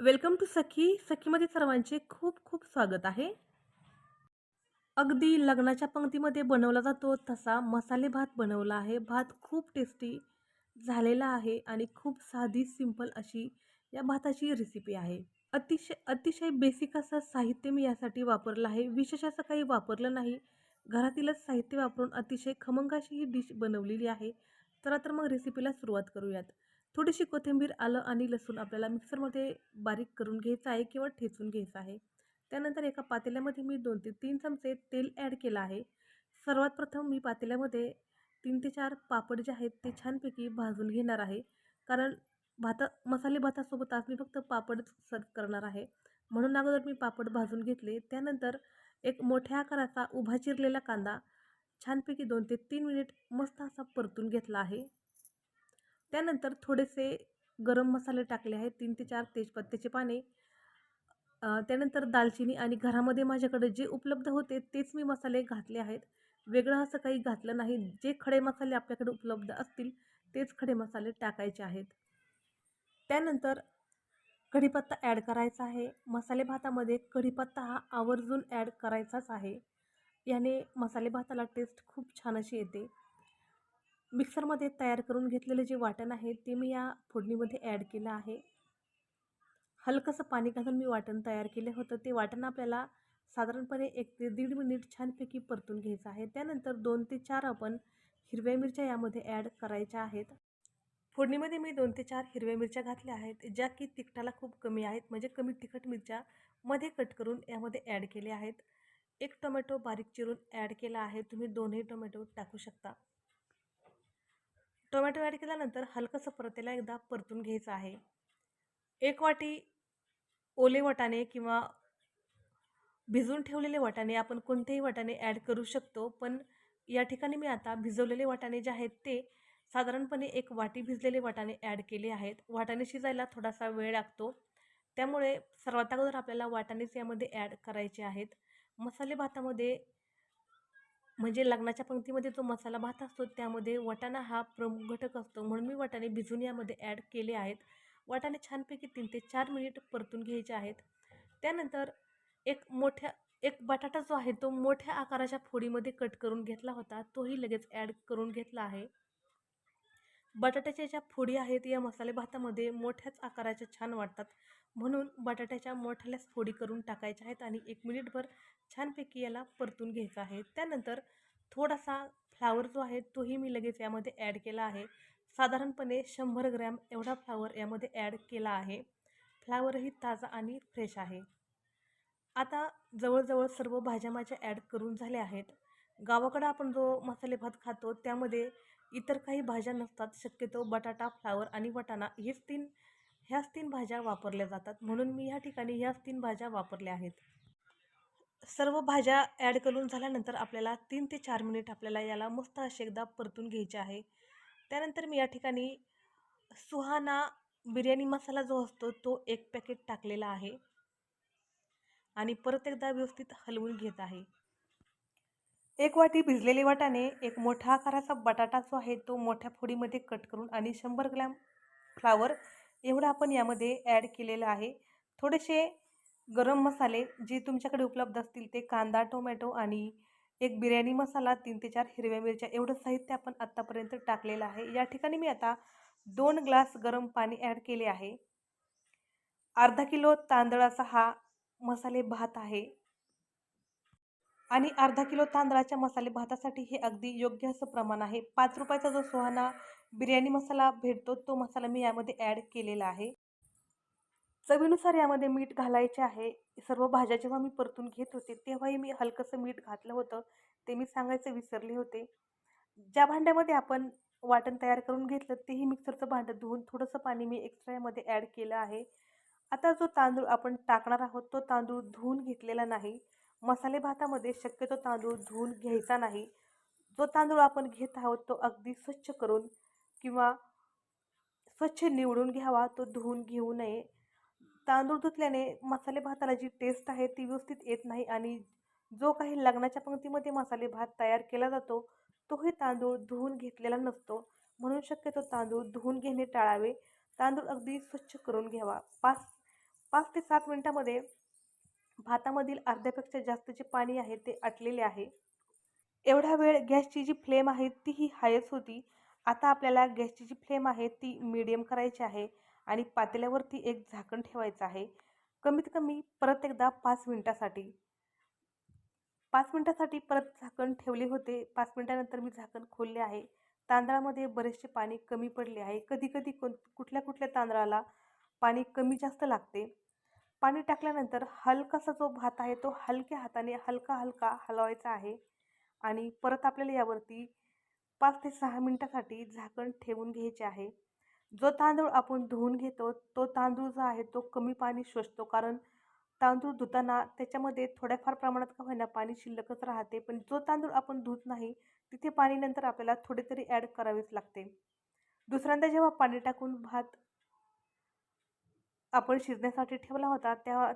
Welcome to सखी. सखीमध्ये सर्वांचे खूप खूप स्वागत आहे. अगदी लग्नाच्या पंक्तीमध्ये बनवला जातो तसा मसाले भात बनवला आहे. भात खूप टेस्टी झालेला आहे आणि खूप साधी सिंपल अशी या भाताची रेसिपी आहे. अतिशय अतिशय बेसिक असं साहित्य मी यासाठी वापरलं आहे. विशेष असं काही वापरलं नाही. घरातीलच साहित्य वापरून अतिशय खमंग अशी ही डिश बनवलेली आहे. चला तर मग रेसिपीला सुरुवात करूयात. थोडीशी कोथिंबीर आलं आणि लसूण आपल्याला मिक्सरमध्ये बारीक करून घ्यायचं आहे किंवा ठेचून घ्यायचं आहे. त्यानंतर एका पातेल्यामध्ये मी दोन ते तीन चमचे तेल ॲड केलं आहे. सर्वात प्रथम मी पातेल्यामध्ये तीन ते चार पापड जे आहेत ते छानपैकी भाजून घेणार आहे. कारण भाता मसाले भातासोबत आज मी फक्त पापड सर्व करणार आहे. म्हणून अगोदर मी पापड भाजून घेतले. त्यानंतर एक मोठ्या आकाराचा उभा चिरलेला कांदा छानपैकी दोन ते तीन मिनिट मस्त असा परतून घेतला आहे. त्यानंतर थोडेसे गरम मसाले टाकले आहेत तीन ते चार तेजपत्त्याचे पाने. त्यानंतर दालचिनी आणि घरामध्ये माझ्याकडे जे उपलब्ध होते तेच मी मसाले घातले आहेत. वेगळं असं काही घातलं नाही. जे खडे मसाले आपल्याकडे उपलब्ध असतील तेच खडे मसाले टाकायचे आहेत. त्यानंतर कढीपत्ता ॲड करायचा आहे. मसाले भातामध्ये कढीपत्ता हा आवर्जून ॲड करायचाच आहे. याने मसाले भाताला टेस्ट खूप छान अशी येते. मिक्सरमध्ये तयार करून घेतलेलं जे वाटण आहे ते मी या फोडणीमध्ये ॲड केलं आहे. हलकंसं पाणी घालून मी वाटण तयार केलं होतं. ते वाटण आपल्याला साधारणपणे एक ते दीड मिनिट छानपैकी परतून घ्यायचं आहे. त्यानंतर दोन ते चार आपण हिरव्या मिरच्या यामध्ये ॲड करायच्या आहेत. फोडणीमध्ये मी दोन ते चार हिरव्या मिरच्या घातल्या आहेत ज्या की तिखटाला खूप कमी आहेत. म्हणजे कमी तिखट मिरच्या मध्ये कट करून यामध्ये ॲड केले आहेत. एक टोमॅटो बारीक चिरून ॲड केला आहे. तुम्ही दोनही टोमॅटो टाकू शकता. टोमॅटो ॲड केल्यानंतर हलकंसं परतेला एकदा परतून घ्यायचं आहे. एक वाटी ओले वाटाणे किंवा भिजवून ठेवलेले वाटाणे आपण कोणतेही वाटाणे ॲड करू शकतो पण या ठिकाणी मी आता भिजवलेले वाटाणे जे आहेत ते साधारणपणे एक वाटी भिजलेले वाटाणे ॲड केले आहेत. वाटाणे शिजायला थोडासा वेळ लागतो. त्यामुळे सर्वात अगोदर आपल्याला वाटाणेच यामध्ये ॲड करायचे आहेत. मसाले भातामध्ये म्हणजे लग्नाच्या पंक्तीमध्ये जो मसाला भात असतो त्यामध्ये वाटाणा हा प्रमुख घटक असतो. म्हणून मी वाटाणे भिजून यामध्ये ॲड केले आहेत. वाटाणे छानपैकी तीन ते चार मिनिट परतून घ्यायचे आहेत. त्यानंतर एक मोठ्या एक बटाटा जो आहे तो मोठ्या आकाराच्या फोडीमध्ये कट करून घेतला होता. तोही लगेच ॲड करून घेतला आहे. बटाट्याच्या ज्या फोडी आहेत या मसाले भातामध्ये मोठ्याच आकाराच्या छान वाटतात म्हणून बटाट्याच्या मोठ्याल्याच फोडी करून टाकायच्या आहेत आणि एक मिनिटभर छानपैकी याला परतून घ्यायचा आहे. त्यानंतर थोडासा फ्लावर जो आहे तोही मी लगेच यामध्ये ॲड केला आहे. साधारणपणे शंभर ग्रॅम एवढा फ्लावर यामध्ये ॲड केला आहे. फ्लावरही ताजा आणि फ्रेश आहे. आता जवळजवळ सर्व भाज्या माझ्या ॲड करून झाल्या आहेत. गावाकडं आपण जो मसाले भात खातो त्यामध्ये इतर काही भाज्या नसतात. शक्यतो बटाटा फ्लावर आणि वटाणा हेच तीन ह्याच तीन भाज्या वापरल्या जातात. म्हणून मी ह्या ठिकाणी ह्याच तीन भाज्या वापरल्या आहेत. सर्व भाज्या ॲड करून झाल्यानंतर आपल्याला तीन ते चार मिनिट आपल्याला याला मस्त असे एकदा परतून घ्यायचे आहे. त्यानंतर मी या ठिकाणी सुहाना बिर्याणी मसाला जो असतो तो एक पॅकेट टाकलेला आहे. आणि परत एकदा व्यवस्थित हलवून घेत आहे. एक वाटी भिजलेले वाटाणे एक मोठा आकाराचा बटाटा जो आहे तो मोठ्या फोडीमध्ये कट करून आणि शंभर ग्रॅम फ्लावर एवढा आपण यामध्ये ॲड केलेलं आहे. थोडेसे गरम मसाले जे तुमच्याकडे उपलब्ध असतील ते कांदा टोमॅटो आणि एक बिर्याणी मसाला तीन ते चार हिरव्या मिरच्या एवढं साहित्य आपण आत्तापर्यंत टाकलेलं आहे. या ठिकाणी मी आता दोन ग्लास गरम पाणी ॲड केले आहे. अर्धा किलो तांदळाचा हा मसाले भात आहे. आणि अर्धा किलो तांदळाच्या मसाले भातासाठी हे अगदी योग्य असं प्रमाण आहे. पाच रुपयाचा जो सुहाना बिर्याणी मसाला भेटतो तो मसाला मी यामध्ये ॲड केलेला आहे. चवीनुसार यामध्ये मीठ घालायचे आहे. सर्व भाज्या जेव्हा मी परतून घेत होते तेव्हाही मी हलकंसं मीठ घातलं होतं. ते मी सांगायचं विसरले होते. ज्या भांड्यामध्ये आपण वाटण तयार करून घेतलं तेही मिक्सरचं भांडं धुवून थोडंसं पाणी मी एक्स्ट्रा यामध्ये ॲड केलं आहे. आता जो तांदूळ आपण टाकणार आहोत तो तांदूळ धुवून घेतलेला नाही. मसाले भातामध्ये शक्यतो तांदूळ धुवून घ्यायचा नाही. जो तांदूळ आपण घेत आहोत तो अगदी स्वच्छ करून किंवा स्वच्छ निवडून घ्यावा तो धुवून घेऊ नये. तांदूळ धुतल्याने मसाले भाताला जी टेस्ट आहे ती व्यवस्थित येत नाही आणि जो काही लग्नाच्या पंक्तीमध्ये मसाले भात तयार केला जातो तोही तांदूळ धुवून घेतलेला नसतो. म्हणून शक्यतो तांदूळ धुवून घेणे टाळावे. तांदूळ अगदी स्वच्छ करून घ्यावा. पाच पाच ते सात मिनटामध्ये भातामधील अर्ध्यापेक्षा जास्त जे पाणी आहे ते आटलेले आहे. एवढा वेळ गॅसची जी फ्लेम आहे ती ही हायच होती. आता आपल्याला गॅसची जी फ्लेम आहे ती मिडियम करायची आहे आणि पातेल्यावरती एक झाकण ठेवायचं आहे. कमीत कमी परत एकदा पाच मिनटासाठी. पाच मिनटासाठी परत झाकण ठेवले होते. पाच मिनटानंतर मी झाकण खोलले आहे. तांदळामध्ये बरेचसे पाणी कमी पडले आहे. कधी कधी कोण कुठल्या कुठल्या तांदळाला पाणी कमी जास्त लागते. पाणी टाकल्यानंतर हलकासा जो भात आहे तो हलक्या हाताने हलका हलका हलवायचा आहे आणि परत आपल्याला यावरती पाच ते सहा मिनटासाठी झाकण ठेवून घ्यायचे आहे. जो तांदूळ आपण धुवून घेतो तो तांदूळ जो आहे तो कमी पाणी शोषतो कारण तांदूळ धुताना त्याच्यामध्ये थोड्याफार प्रमाणात का होईना पाणी शिल्लकच राहते. पण जो तांदूळ आपण धुत नाही तिथे पाणी नंतर आपल्याला थोडे तरी ॲड करावेच लागते. दुसऱ्यांदा जेव्हा पाणी टाकून भात आपण शिजण्यासाठी ठेवला होता त्या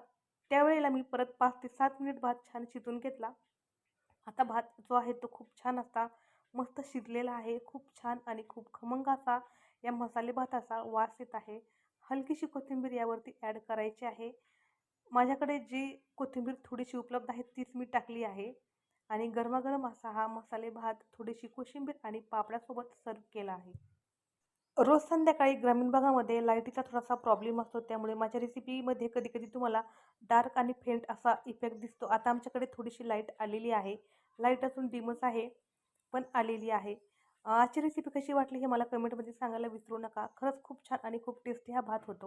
त्यावेळेला मी परत पाच ते सात मिनिट भात छान शिजून घेतला. आता भात जो आहे तो खूप छान असा मस्त शिजलेला आहे खूप छान आणि खूप खमंग असा या मसाले भाताचा वास येत आहे. हलकीशी कोथिंबीर यावरती ॲड करायची आहे. माझ्याकडे जी कोथिंबीर थोडीशी उपलब्ध आहे तीच मी टाकली आहे आणि गरमागरम असा हा मसाले भात थोडीशी कोशिंबीर आणि पापड्यासोबत सर्व केला आहे. रोज संध्याकाळी ग्रामीण भागामध्ये लाईटीचा थोडासा प्रॉब्लेम असतो. त्यामुळे माझ्या रेसिपीमध्ये कधी कधी तुम्हाला डार्क आणि फेंट असा इफेक्ट दिसतो. आता आमच्याकडे थोडीशी लाइट आलेली आहे. लाइट असून डिमच आहे पण आलेली आहे. आजची रेसिपी कशी वाटली हे मला कमेंटमध्ये सांगायला विसरू नका. खरंच खूप छान आणि खूप टेस्टी हा भात होतो.